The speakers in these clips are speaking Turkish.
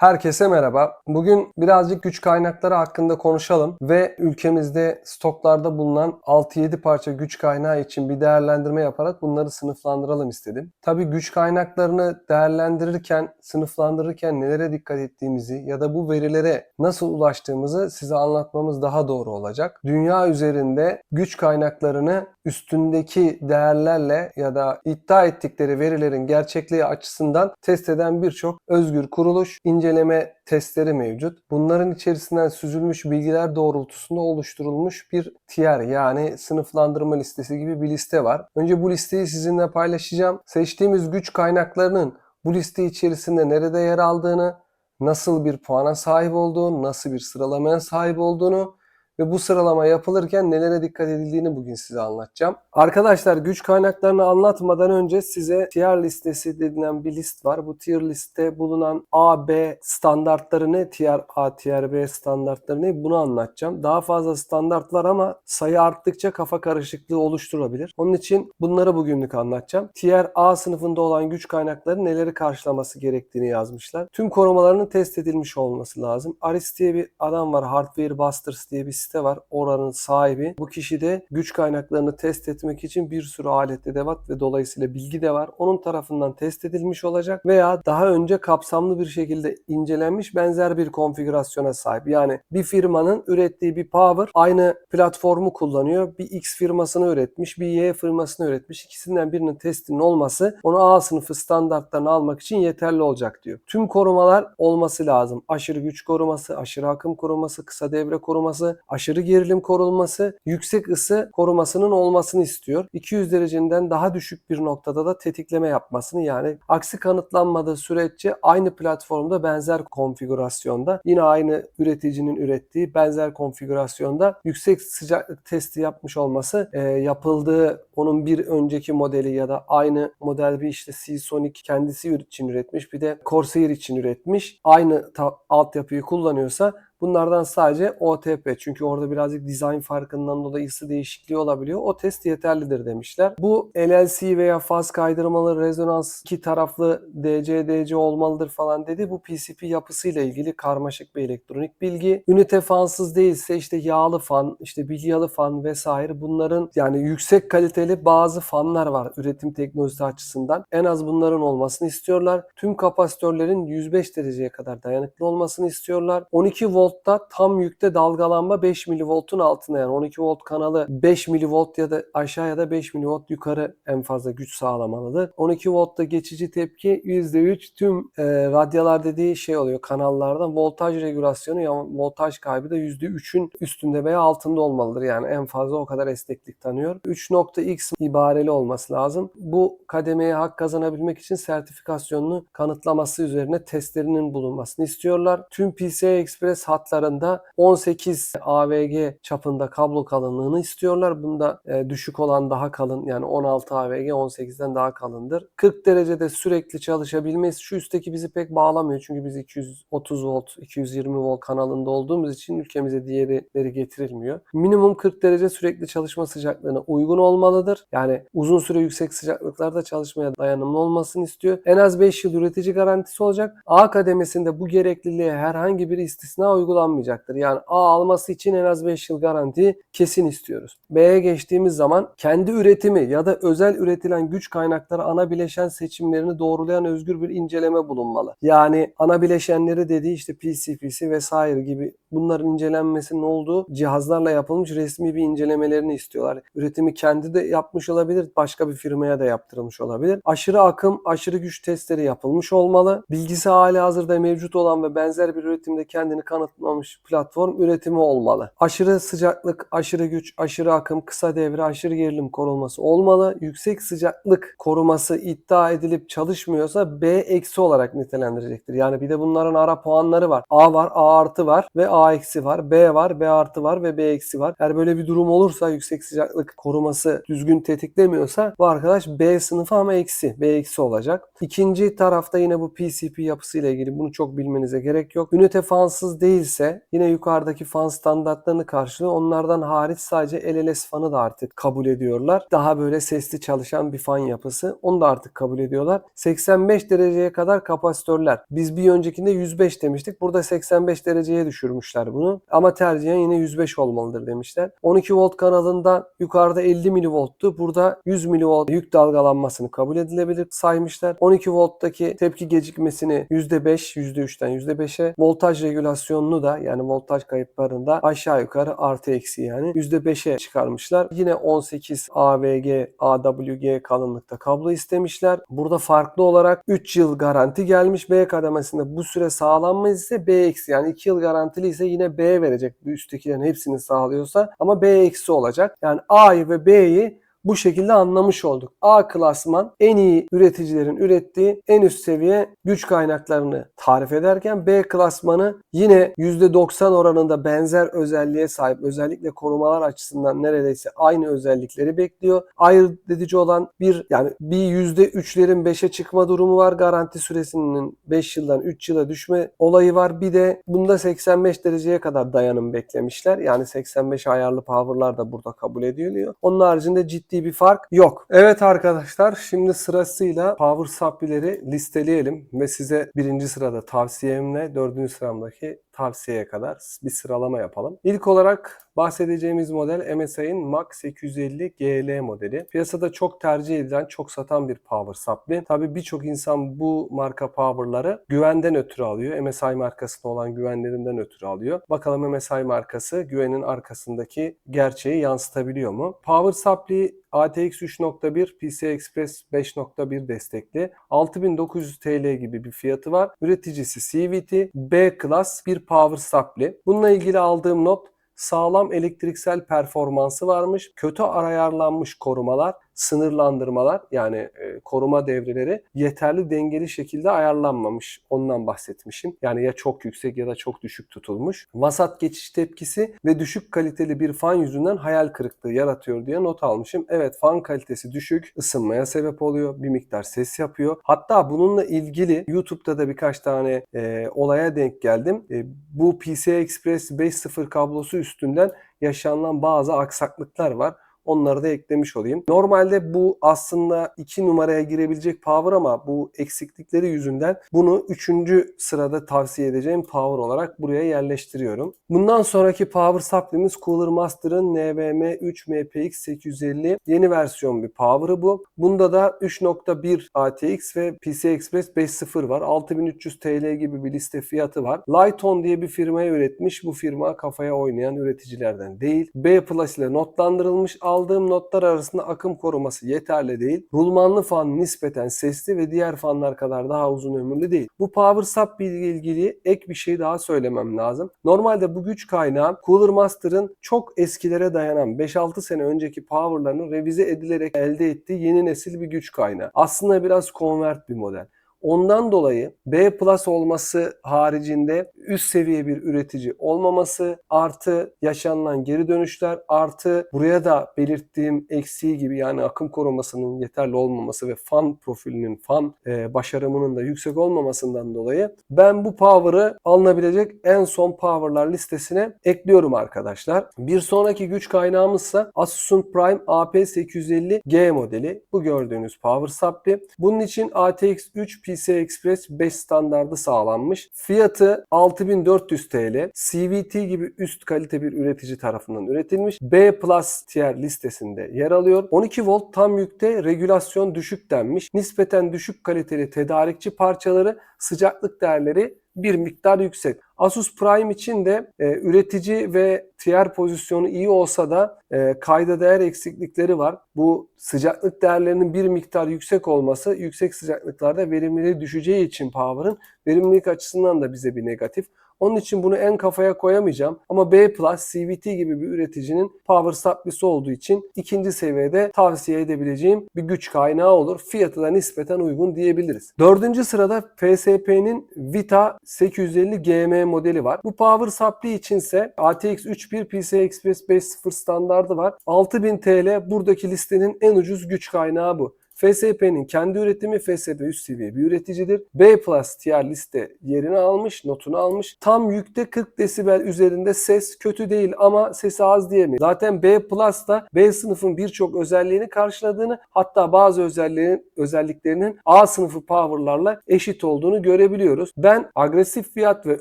Herkese merhaba. Bugün birazcık güç kaynakları hakkında konuşalım ve ülkemizde stoklarda bulunan 6-7 parça güç kaynağı için bir değerlendirme yaparak bunları sınıflandıralım istedim. Tabii güç kaynaklarını değerlendirirken, sınıflandırırken nelere dikkat ettiğimizi ya da bu verilere nasıl ulaştığımızı size anlatmamız daha doğru olacak. Dünya üzerinde güç kaynaklarını üstündeki değerlerle ya da iddia ettikleri verilerin gerçekliği açısından test eden birçok özgür kuruluş, inceleme testleri mevcut. Bunların içerisinden süzülmüş bilgiler doğrultusunda oluşturulmuş bir tier yani sınıflandırma listesi gibi bir liste var. Önce bu listeyi sizinle paylaşacağım. Seçtiğimiz güç kaynaklarının bu liste içerisinde nerede yer aldığını, nasıl bir puana sahip olduğunu, nasıl bir sıralamaya sahip olduğunu ve bu sıralama yapılırken nelere dikkat edildiğini bugün size anlatacağım. Arkadaşlar güç kaynaklarını anlatmadan önce size tier listesi denilen bir list var. Bu tier liste bulunan A, B standartları ne? Tier A, tier B standartları ne? Bunu anlatacağım. Daha fazla standart var ama sayı arttıkça kafa karışıklığı oluşturabilir. Onun için bunları bugünlük anlatacağım. Tier A sınıfında olan güç kaynakları neleri karşılaması gerektiğini yazmışlar. Tüm korumalarının test edilmiş olması lazım. Aris diye bir adam var. Hardware Busters diye bir site var. Oranın sahibi. Bu kişi de güç kaynaklarını test etmek için bir sürü alet edevat ve dolayısıyla bilgi de var. Onun tarafından test edilmiş olacak veya daha önce kapsamlı bir şekilde incelenmiş benzer bir konfigürasyona sahip. Yani bir firmanın ürettiği bir power aynı platformu kullanıyor. Bir X firmasını üretmiş, bir Y firmasını üretmiş. İkisinden birinin testinin olması onu A sınıfı standartlarını almak için yeterli olacak diyor. Tüm korumalar olması lazım. Aşırı güç koruması, aşırı akım koruması, kısa devre koruması, aşırı gerilim korunması, yüksek ısı korumasının olmasını istiyor. 200 dereceden daha düşük bir noktada da tetikleme yapmasını yani aksi kanıtlanmadığı süreççe aynı platformda benzer konfigürasyonda yine aynı üreticinin ürettiği benzer konfigürasyonda yüksek sıcaklık testi yapmış olması e, yapıldığı onun bir önceki modeli ya da aynı model bir işte Seasonic kendisi için üretmiş bir de Corsair için üretmiş aynı altyapıyı kullanıyorsa Bunlardan sadece OTP çünkü orada birazcık dizayn farkından dolayı ısı değişikliği olabiliyor. O test yeterlidir demişler. Bu LLC veya faz kaydırmalı rezonans iki taraflı DC DC olmalıdır falan dedi. Bu PCP yapısıyla ilgili karmaşık bir elektronik bilgi. Ünite fansız değilse işte yağlı fan, işte bilyalı fan vesaire bunların yani yüksek kaliteli bazı fanlar var üretim teknolojisi açısından. En az bunların olmasını istiyorlar. Tüm kapasitörlerin 105 dereceye kadar dayanıklı olmasını istiyorlar. 12 volt voltta tam yükte dalgalanma 5 milivoltun altında yani 12 volt kanalı 5 milivolt ya da aşağı ya da 5 milivolt yukarı en fazla güç sağlamalıdır. 12 voltta geçici tepki %3 tüm e, radyalar dediği şey oluyor kanallardan voltaj regülasyonu ya voltaj kaybı da %3'ün üstünde veya altında olmalıdır. Yani en fazla o kadar esneklik tanıyor. 3.x ibareli olması lazım. Bu kademeye hak kazanabilmek için sertifikasyonunu kanıtlaması üzerine testlerinin bulunmasını istiyorlar. Tüm PCI Express hat hatlarında 18 AVG çapında kablo kalınlığını istiyorlar. Bunda e, düşük olan daha kalın yani 16 AVG 18'den daha kalındır. 40 derecede sürekli çalışabilmesi şu üstteki bizi pek bağlamıyor. Çünkü biz 230 volt, 220 volt kanalında olduğumuz için ülkemize diğerleri getirilmiyor. Minimum 40 derece sürekli çalışma sıcaklığına uygun olmalıdır. Yani uzun süre yüksek sıcaklıklarda çalışmaya dayanımlı olmasını istiyor. En az 5 yıl üretici garantisi olacak. A kademesinde bu gerekliliğe herhangi bir istisna uygun uygulanmayacaktır. Yani A alması için en az 5 yıl garanti kesin istiyoruz. B'ye geçtiğimiz zaman kendi üretimi ya da özel üretilen güç kaynakları ana bileşen seçimlerini doğrulayan özgür bir inceleme bulunmalı. Yani ana bileşenleri dediği işte PCP'si vesaire gibi bunların incelenmesinin olduğu cihazlarla yapılmış resmi bir incelemelerini istiyorlar. Üretimi kendi de yapmış olabilir, başka bir firmaya da yaptırılmış olabilir. Aşırı akım, aşırı güç testleri yapılmış olmalı. Bilgisi hali hazırda mevcut olan ve benzer bir üretimde kendini kanıtlamış platform üretimi olmalı. Aşırı sıcaklık, aşırı güç, aşırı akım, kısa devre, aşırı gerilim korunması olmalı. Yüksek sıcaklık koruması iddia edilip çalışmıyorsa B eksi olarak nitelendirecektir. Yani bir de bunların ara puanları var. A var, A artı var ve A A eksi var, B var, B artı var ve B eksi var. Eğer böyle bir durum olursa yüksek sıcaklık koruması düzgün tetiklemiyorsa bu arkadaş B sınıfı ama eksi. B eksi olacak. İkinci tarafta yine bu PCP yapısıyla ilgili bunu çok bilmenize gerek yok. Ünite fansız değilse yine yukarıdaki fan standartlarını karşılıyor. Onlardan hariç sadece LLS fanı da artık kabul ediyorlar. Daha böyle sesli çalışan bir fan yapısı. Onu da artık kabul ediyorlar. 85 dereceye kadar kapasitörler. Biz bir öncekinde 105 demiştik. Burada 85 dereceye düşürmüşler bunu. Ama tercihen yine 105 olmalıdır demişler. 12 volt kanalında yukarıda 50 milivolttu. Burada 100 milivolt yük dalgalanmasını kabul edilebilir saymışlar. 12 volttaki tepki gecikmesini %5, %3'ten %5'e voltaj regülasyonunu da yani voltaj kayıplarında aşağı yukarı artı eksi yani %5'e çıkarmışlar. Yine 18 AVG, AWG kalınlıkta kablo istemişler. Burada farklı olarak 3 yıl garanti gelmiş B kademesinde bu süre sağlanmaz ise B eksi yani 2 yıl garantili ise yine B verecek. Bu üsttekilerin hepsini sağlıyorsa ama B eksi olacak. Yani A'yı ve B'yi bu şekilde anlamış olduk. A klasman en iyi üreticilerin ürettiği en üst seviye güç kaynaklarını tarif ederken B klasmanı yine %90 oranında benzer özelliğe sahip özellikle korumalar açısından neredeyse aynı özellikleri bekliyor. Ayırt edici olan bir yani bir %3'lerin 5'e çıkma durumu var. Garanti süresinin 5 yıldan 3 yıla düşme olayı var. Bir de bunda 85 dereceye kadar dayanım beklemişler. Yani 85 ayarlı power'lar da burada kabul ediliyor. Onun haricinde ciddi bir fark yok. Evet arkadaşlar şimdi sırasıyla power supply'leri listeleyelim ve size birinci sırada tavsiyemle dördüncü sıramdaki tavsiyeye kadar bir sıralama yapalım. İlk olarak bahsedeceğimiz model MSI'nin MAX 850 GL modeli. Piyasada çok tercih edilen, çok satan bir power supply. Tabi birçok insan bu marka power'ları güvenden ötürü alıyor. MSI markasına olan güvenlerinden ötürü alıyor. Bakalım MSI markası güvenin arkasındaki gerçeği yansıtabiliyor mu? Power supply ATX 3.1, PCI Express 5.1 destekli. 6900 TL gibi bir fiyatı var. Üreticisi CVT, B Class bir power supply. Bununla ilgili aldığım not sağlam elektriksel performansı varmış. Kötü ayarlanmış korumalar, sınırlandırmalar yani e, koruma devreleri yeterli dengeli şekilde ayarlanmamış. Ondan bahsetmişim. Yani ya çok yüksek ya da çok düşük tutulmuş. Vasat geçiş tepkisi ve düşük kaliteli bir fan yüzünden hayal kırıklığı yaratıyor diye not almışım. Evet fan kalitesi düşük, ısınmaya sebep oluyor, bir miktar ses yapıyor. Hatta bununla ilgili YouTube'da da birkaç tane e, olaya denk geldim. E, bu PCI Express 5.0 kablosu üstünden yaşanılan bazı aksaklıklar var. Onları da eklemiş olayım. Normalde bu aslında 2 numaraya girebilecek power ama bu eksiklikleri yüzünden bunu 3. sırada tavsiye edeceğim power olarak buraya yerleştiriyorum. Bundan sonraki power supply'miz Cooler Master'ın NVM3 MPX 850 yeni versiyon bir power'ı bu. Bunda da 3.1 ATX ve PCI Express 5.0 var. 6300 TL gibi bir liste fiyatı var. Lighton diye bir firmaya üretmiş. Bu firma kafaya oynayan üreticilerden değil. B Plus ile notlandırılmış aldığım notlar arasında akım koruması yeterli değil. Rulmanlı fan nispeten sesli ve diğer fanlar kadar daha uzun ömürlü değil. Bu power sub ile ilgili ek bir şey daha söylemem lazım. Normalde bu güç kaynağı Cooler Master'ın çok eskilere dayanan 5-6 sene önceki powerlarını revize edilerek elde ettiği yeni nesil bir güç kaynağı. Aslında biraz convert bir model. Ondan dolayı B plus olması haricinde üst seviye bir üretici olmaması artı yaşanılan geri dönüşler artı buraya da belirttiğim eksiği gibi yani akım korumasının yeterli olmaması ve fan profilinin fan e, başarımının da yüksek olmamasından dolayı ben bu power'ı alınabilecek en son power'lar listesine ekliyorum arkadaşlar. Bir sonraki güç kaynağımızsa Asus'un Prime AP850G modeli. Bu gördüğünüz power supply. Bunun için ATX 3 PCI Express 5 standardı sağlanmış. Fiyatı 6400 TL. CVT gibi üst kalite bir üretici tarafından üretilmiş. B Plus tier listesinde yer alıyor. 12 volt tam yükte regülasyon düşük denmiş. Nispeten düşük kaliteli tedarikçi parçaları sıcaklık değerleri bir miktar yüksek. Asus Prime için de e, üretici ve tier pozisyonu iyi olsa da e, kayda değer eksiklikleri var. Bu sıcaklık değerlerinin bir miktar yüksek olması yüksek sıcaklıklarda verimliliği düşeceği için power'ın verimlilik açısından da bize bir negatif. Onun için bunu en kafaya koyamayacağım. Ama B CVT gibi bir üreticinin power supply'si olduğu için ikinci seviyede tavsiye edebileceğim bir güç kaynağı olur. Fiyatı da nispeten uygun diyebiliriz. Dördüncü sırada FSP'nin Vita 850 GM modeli var. Bu power supply içinse ATX 31 PCI Express 5.0 standardı var. 6000 TL buradaki listenin en ucuz güç kaynağı bu. FSP'nin kendi üretimi FSP üst seviye bir üreticidir. B Plus tier liste yerini almış, notunu almış. Tam yükte 40 desibel üzerinde ses kötü değil ama sesi az diyemeyiz. Zaten B Plus da B sınıfın birçok özelliğini karşıladığını hatta bazı özelliklerin, özelliklerinin A sınıfı power'larla eşit olduğunu görebiliyoruz. Ben agresif fiyat ve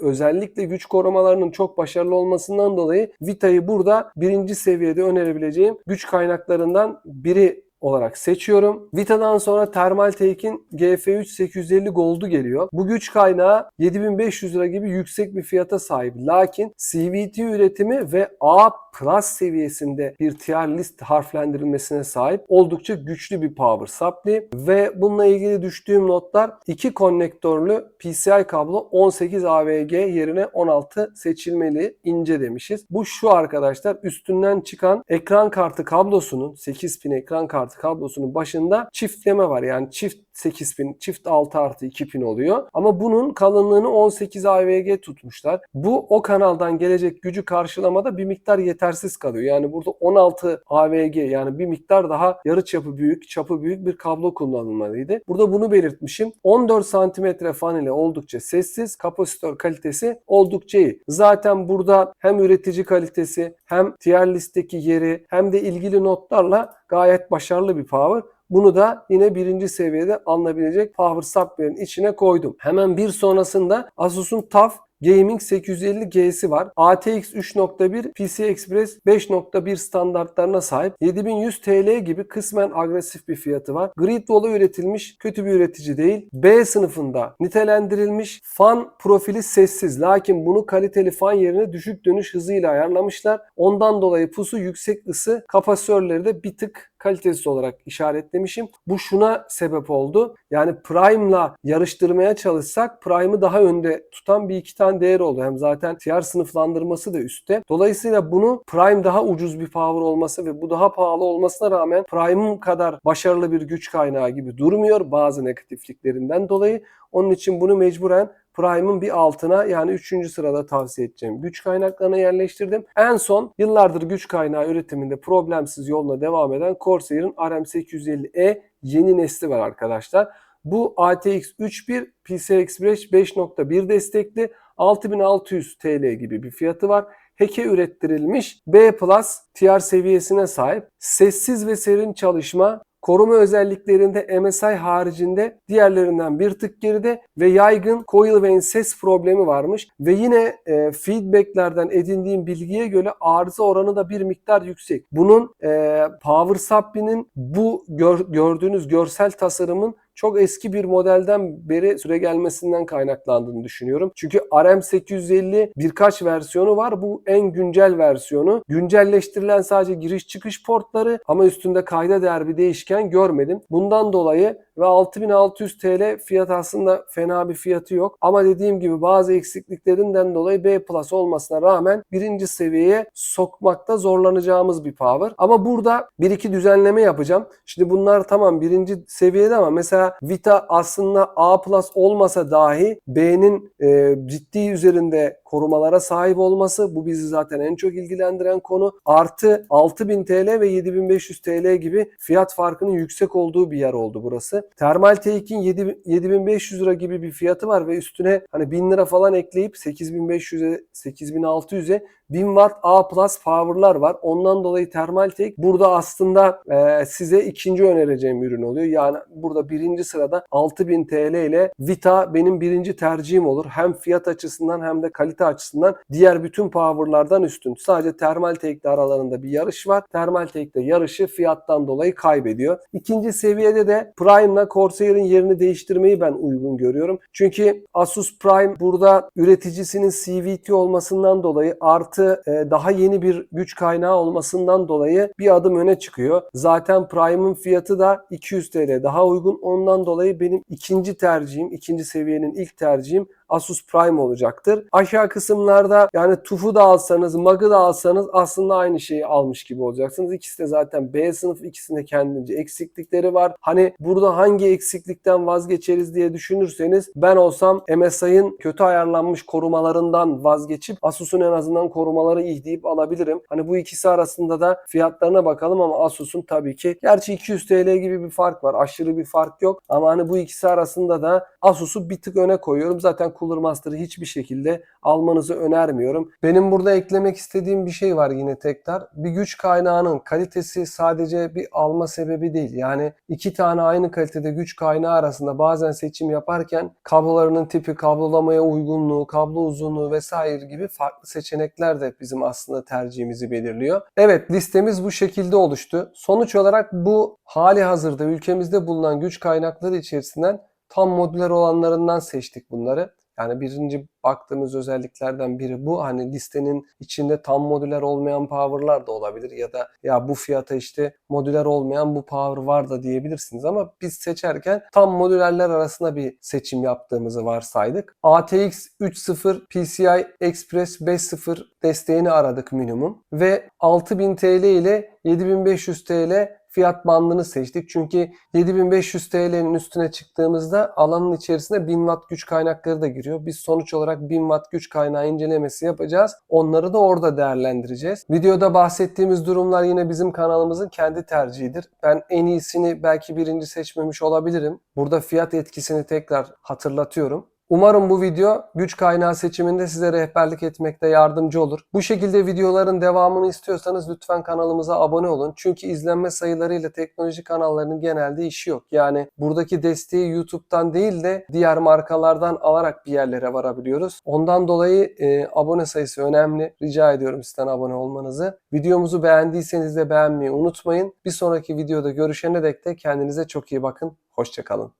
özellikle güç korumalarının çok başarılı olmasından dolayı Vita'yı burada birinci seviyede önerebileceğim güç kaynaklarından biri olarak seçiyorum. Vita'dan sonra Thermaltake'in GF3 850 Gold'u geliyor. Bu güç kaynağı 7500 lira gibi yüksek bir fiyata sahip. Lakin CVT üretimi ve A Plus seviyesinde bir tier list harflendirilmesine sahip oldukça güçlü bir power supply ve bununla ilgili düştüğüm notlar iki konnektörlü PCI kablo 18 AVG yerine 16 seçilmeli ince demişiz. Bu şu arkadaşlar üstünden çıkan ekran kartı kablosunun 8 pin ekran kartı kablosunun başında çiftleme var. Yani çift 8 pin, çift 6 artı 2 pin oluyor. Ama bunun kalınlığını 18 AVG tutmuşlar. Bu o kanaldan gelecek gücü karşılamada bir miktar yetersiz kalıyor. Yani burada 16 AVG yani bir miktar daha yarı çapı büyük, çapı büyük bir kablo kullanılmalıydı. Burada bunu belirtmişim. 14 santimetre fan ile oldukça sessiz, kapasitör kalitesi oldukça iyi. Zaten burada hem üretici kalitesi hem tier listeki yeri hem de ilgili notlarla gayet başarılı bir power. Bunu da yine birinci seviyede alınabilecek power supply'lerin içine koydum. Hemen bir sonrasında Asus'un TUF Gaming 850G'si var. ATX 3.1 PCI Express 5.1 standartlarına sahip. 7100 TL gibi kısmen agresif bir fiyatı var. Grid Wall'a üretilmiş kötü bir üretici değil. B sınıfında nitelendirilmiş. Fan profili sessiz. Lakin bunu kaliteli fan yerine düşük dönüş hızıyla ayarlamışlar. Ondan dolayı pusu yüksek ısı kapasitörleri de bir tık kalitesiz olarak işaretlemişim. Bu şuna sebep oldu. Yani Prime'la yarıştırmaya çalışsak Prime'ı daha önde tutan bir iki tane değer oldu. Hem zaten TR sınıflandırması da üstte. Dolayısıyla bunu Prime daha ucuz bir power olması ve bu daha pahalı olmasına rağmen Prime'ın kadar başarılı bir güç kaynağı gibi durmuyor bazı negatifliklerinden dolayı. Onun için bunu mecburen Prime'ın bir altına yani 3. sırada tavsiye edeceğim güç kaynaklarına yerleştirdim. En son yıllardır güç kaynağı üretiminde problemsiz yoluna devam eden Corsair'ın RM850E yeni nesli var arkadaşlar. Bu ATX 3.1 PCI Express 5.1 destekli 6600 TL gibi bir fiyatı var. Heke ürettirilmiş B Plus TR seviyesine sahip. Sessiz ve serin çalışma, Koruma özelliklerinde MSI haricinde diğerlerinden bir tık geride ve yaygın coil vein ses problemi varmış. Ve yine e, feedbacklerden edindiğim bilgiye göre arıza oranı da bir miktar yüksek. Bunun e, Power Supply'nin bu gör, gördüğünüz görsel tasarımın çok eski bir modelden beri süre gelmesinden kaynaklandığını düşünüyorum. Çünkü RM850 birkaç versiyonu var. Bu en güncel versiyonu. Güncelleştirilen sadece giriş çıkış portları ama üstünde kayda değer bir değişken görmedim. Bundan dolayı ve 6600 TL fiyat aslında fena bir fiyatı yok. Ama dediğim gibi bazı eksikliklerinden dolayı B Plus olmasına rağmen birinci seviyeye sokmakta zorlanacağımız bir power. Ama burada bir iki düzenleme yapacağım. Şimdi bunlar tamam birinci seviyede ama mesela Vita aslında A Plus olmasa dahi B'nin e, ciddi üzerinde korumalara sahip olması bu bizi zaten en çok ilgilendiren konu. Artı 6000 TL ve 7500 TL gibi fiyat farkının yüksek olduğu bir yer oldu burası. Thermal Take'in 7500 lira gibi bir fiyatı var ve üstüne hani 1000 lira falan ekleyip 8500'e 8600'e 1000 Watt A Plus power'lar var. Ondan dolayı Thermal Take burada aslında e, size ikinci önereceğim ürün oluyor. Yani burada birinci sırada 6000 TL ile Vita benim birinci tercihim olur. Hem fiyat açısından hem de kalite açısından diğer bütün power'lardan üstün. Sadece Thermal Take'de aralarında bir yarış var. Thermal Take'de yarışı fiyattan dolayı kaybediyor. İkinci seviyede de Prime'la Corsair'in yerini değiştirmeyi ben uygun görüyorum. Çünkü Asus Prime burada üreticisinin CVT olmasından dolayı artı artı e, daha yeni bir güç kaynağı olmasından dolayı bir adım öne çıkıyor. Zaten Prime'ın fiyatı da 200 TL daha uygun. Ondan dolayı benim ikinci tercihim, ikinci seviyenin ilk tercihim Asus Prime olacaktır. Aşağı kısımlarda yani TUF'u da alsanız, MAG'ı da alsanız aslında aynı şeyi almış gibi olacaksınız. İkisi de zaten B sınıf, ikisinde kendince eksiklikleri var. Hani burada hangi eksiklikten vazgeçeriz diye düşünürseniz ben olsam MSI'ın kötü ayarlanmış korumalarından vazgeçip Asus'un en azından korumaları iyi deyip alabilirim. Hani bu ikisi arasında da fiyatlarına bakalım ama Asus'un tabii ki gerçi 200 TL gibi bir fark var. Aşırı bir fark yok ama hani bu ikisi arasında da Asus'u bir tık öne koyuyorum. Zaten Cooler Master'ı hiçbir şekilde almanızı önermiyorum. Benim burada eklemek istediğim bir şey var yine tekrar. Bir güç kaynağının kalitesi sadece bir alma sebebi değil. Yani iki tane aynı kalitede güç kaynağı arasında bazen seçim yaparken kablolarının tipi, kablolamaya uygunluğu, kablo uzunluğu vesaire gibi farklı seçenekler de bizim aslında tercihimizi belirliyor. Evet listemiz bu şekilde oluştu. Sonuç olarak bu hali hazırda ülkemizde bulunan güç kaynakları içerisinden tam modüler olanlarından seçtik bunları. Yani birinci baktığımız özelliklerden biri bu. Hani listenin içinde tam modüler olmayan power'lar da olabilir ya da ya bu fiyata işte modüler olmayan bu power var da diyebilirsiniz ama biz seçerken tam modülerler arasında bir seçim yaptığımızı varsaydık. ATX 3.0 PCI Express 5.0 desteğini aradık minimum ve 6000 TL ile 7500 TL fiyat bandını seçtik. Çünkü 7500 TL'nin üstüne çıktığımızda alanın içerisine 1000 watt güç kaynakları da giriyor. Biz sonuç olarak 1000 watt güç kaynağı incelemesi yapacağız. Onları da orada değerlendireceğiz. Videoda bahsettiğimiz durumlar yine bizim kanalımızın kendi tercihidir. Ben en iyisini belki birinci seçmemiş olabilirim. Burada fiyat etkisini tekrar hatırlatıyorum. Umarım bu video güç kaynağı seçiminde size rehberlik etmekte yardımcı olur. Bu şekilde videoların devamını istiyorsanız lütfen kanalımıza abone olun. Çünkü izlenme sayılarıyla teknoloji kanallarının genelde işi yok. Yani buradaki desteği YouTube'dan değil de diğer markalardan alarak bir yerlere varabiliyoruz. Ondan dolayı e, abone sayısı önemli. Rica ediyorum sizden abone olmanızı. Videomuzu beğendiyseniz de beğenmeyi unutmayın. Bir sonraki videoda görüşene dek de kendinize çok iyi bakın. Hoşçakalın.